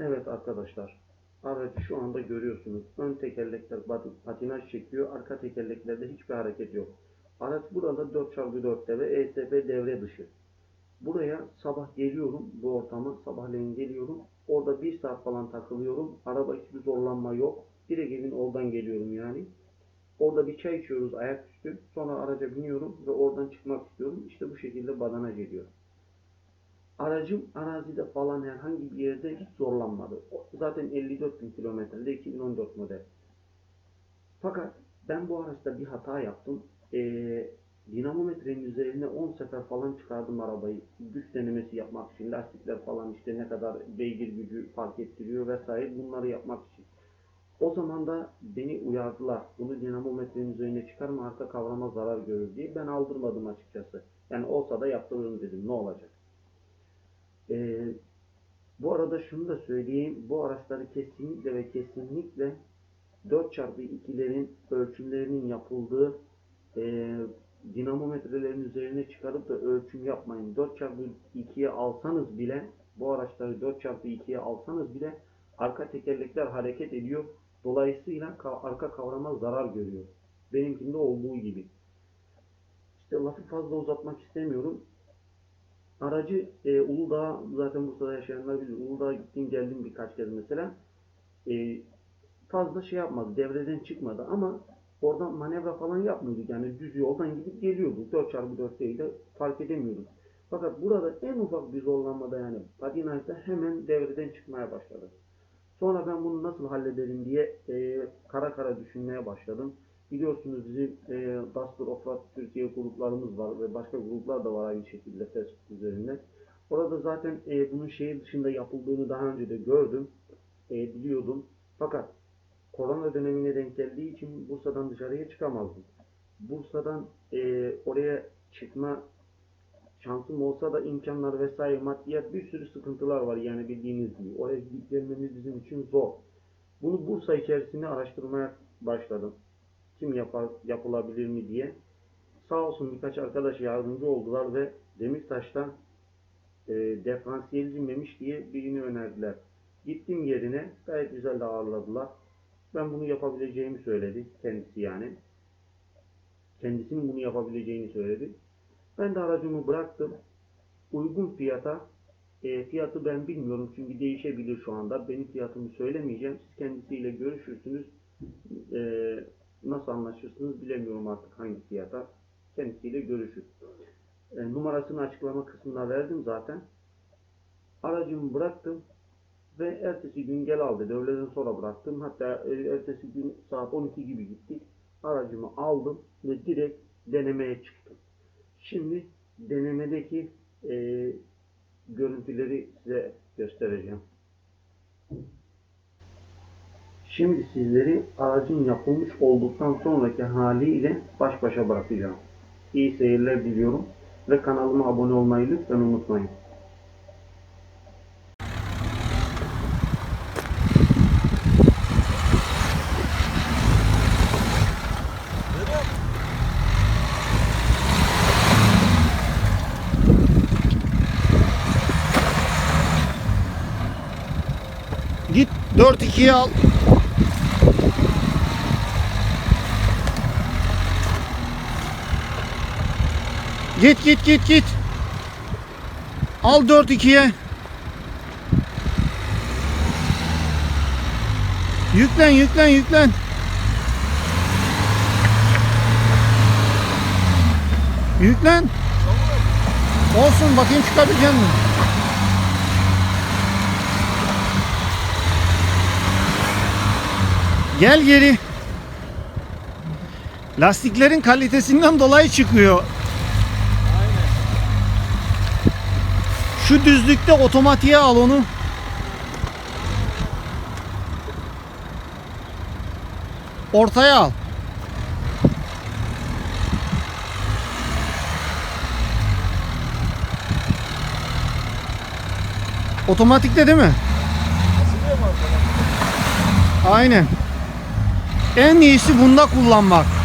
Evet arkadaşlar, aracı şu anda görüyorsunuz. Ön tekerlekler patinaj çekiyor, arka tekerleklerde hiçbir hareket yok. Araç burada 4x4'te ve ESP devre dışı. Buraya sabah geliyorum, bu ortama sabahleyin geliyorum. Orada bir saat falan takılıyorum. Araba hiçbir zorlanma yok. Direkt evin oradan geliyorum yani. Orada bir çay içiyoruz ayaküstü. Sonra araca biniyorum ve oradan çıkmak istiyorum. İşte bu şekilde badana geliyor. Aracım arazide falan herhangi bir yerde hiç zorlanmadı. Zaten 54 bin kilometrede 2014 model. Fakat ben bu araçta bir hata yaptım. Ee, dinamometrenin üzerine 10 sefer falan çıkardım arabayı. Güç denemesi yapmak için. Lastikler falan işte ne kadar beygir gücü fark ettiriyor vesaire bunları yapmak için. O zaman da beni uyardılar. Bunu dinamometrenin üzerine çıkarma arka kavrama zarar görür diye. Ben aldırmadım açıkçası. Yani olsa da yaptırırım dedim. Ne olacak? Ee, bu arada şunu da söyleyeyim. Bu araçları kesinlikle ve kesinlikle 4x2'lerin ölçümlerinin yapıldığı e, dinamometrelerin üzerine çıkarıp da ölçüm yapmayın. 4x2'ye alsanız bile bu araçları 4x2'ye alsanız bile arka tekerlekler hareket ediyor. Dolayısıyla ka- arka kavrama zarar görüyor. Benimkinde olduğu gibi. İşte lafı fazla uzatmak istemiyorum. Aracı e, Uludağ, zaten Bursa'da yaşayanlar bilir. Uludağ'a gittim geldim birkaç kez mesela. E, fazla şey yapmadı, devreden çıkmadı ama oradan manevra falan yapmıyorduk. Yani düz yoldan gidip geliyorduk. 4x4 de fark edemiyorduk. Fakat burada en ufak bir zorlanmada yani patinajda hemen devreden çıkmaya başladı. Sonra ben bunu nasıl hallederim diye e, kara kara düşünmeye başladım. Biliyorsunuz bizim e, Duster Offroad Türkiye gruplarımız var ve başka gruplar da var aynı şekilde Facebook üzerinde. Orada zaten e, bunun şehir dışında yapıldığını daha önce de gördüm, e, biliyordum. Fakat korona dönemine denk geldiği için Bursa'dan dışarıya çıkamazdım. Bursa'dan e, oraya çıkma şansım olsa da imkanlar vesaire maddiyat bir sürü sıkıntılar var yani bildiğiniz gibi. Oraya gidip gelmemiz bizim için zor. Bunu Bursa içerisinde araştırmaya başladım. Kim yapar, yapılabilir mi diye. Sağ olsun birkaç arkadaş yardımcı oldular ve Demirtaş'tan e, diferansiyelci memiş diye birini önerdiler. Gittim yerine gayet güzel ağırladılar. Ben bunu yapabileceğimi söyledi kendisi yani. Kendisinin bunu yapabileceğini söyledi. Ben de aracımı bıraktım. Uygun fiyata e, fiyatı ben bilmiyorum çünkü değişebilir şu anda. Benim fiyatımı söylemeyeceğim. Siz kendisiyle görüşürsünüz. E, nasıl anlaşırsınız bilemiyorum artık hangi fiyata. Kendisiyle görüşür. E, numarasını açıklama kısmına verdim zaten. Aracımı bıraktım ve ertesi gün gel al dedi. Öğleden sonra bıraktım. Hatta e, ertesi gün saat 12 gibi gittik. Aracımı aldım ve direkt denemeye çıktım. Şimdi denemedeki e, görüntüleri size göstereceğim. Şimdi sizleri aracın yapılmış olduktan sonraki haliyle baş başa bırakacağım. İyi seyirler diliyorum ve kanalıma abone olmayı lütfen unutmayın. Git 4-2'yi al. Git git git git. Al 4-2'ye. Yüklen yüklen yüklen. Yüklen. Olsun bakayım çıkabilecek misin? Gel geri. Lastiklerin kalitesinden dolayı çıkıyor. Şu düzlükte otomatiğe al onu. Ortaya al. Otomatikte değil mi? Aynen. En iyisi bunda kullanmak.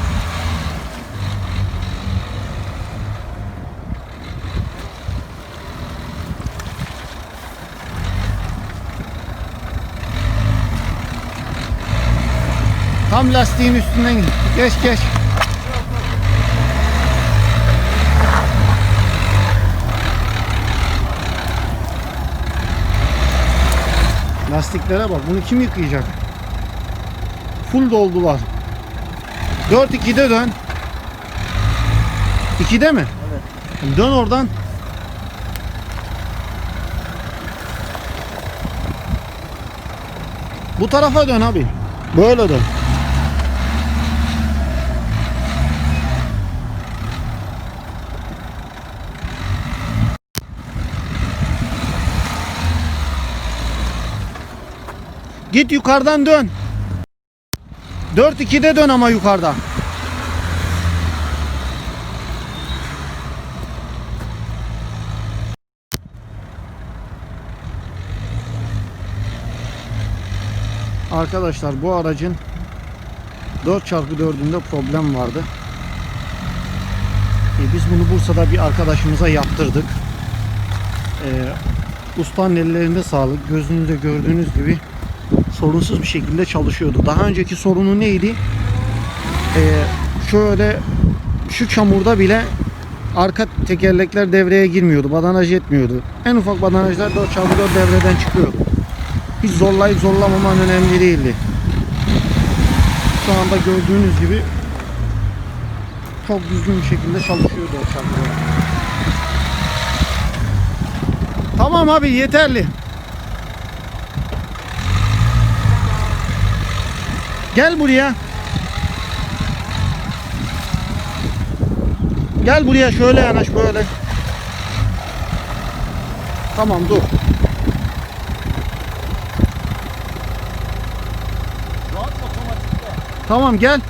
Tam lastiğin üstünden. Geç geç. Lastiklere bak. Bunu kim yıkayacak? Full doldular. 4-2'de dön. 2'de mi? Evet. Dön oradan. Bu tarafa dön abi. Böyle dön. Git yukarıdan dön. 4-2'de dön ama yukarıda. Arkadaşlar bu aracın 4x4'ünde problem vardı. E, biz bunu Bursa'da bir arkadaşımıza yaptırdık. E, ustanın ellerinde sağlık. Gözünüzde gördüğünüz gibi sorunsuz bir şekilde çalışıyordu. Daha önceki sorunu neydi? E, şöyle şu çamurda bile arka tekerlekler devreye girmiyordu. Badanaj etmiyordu. En ufak badanajlar 4x4 devreden çıkıyordu. Hiç zorlayıp zorlamaman önemli değildi. Şu anda gördüğünüz gibi çok düzgün bir şekilde çalışıyordu o çarpıyor. Tamam abi yeterli. Gel buraya. Gel buraya şöyle yanaş böyle. Tamam dur. Tamam gel.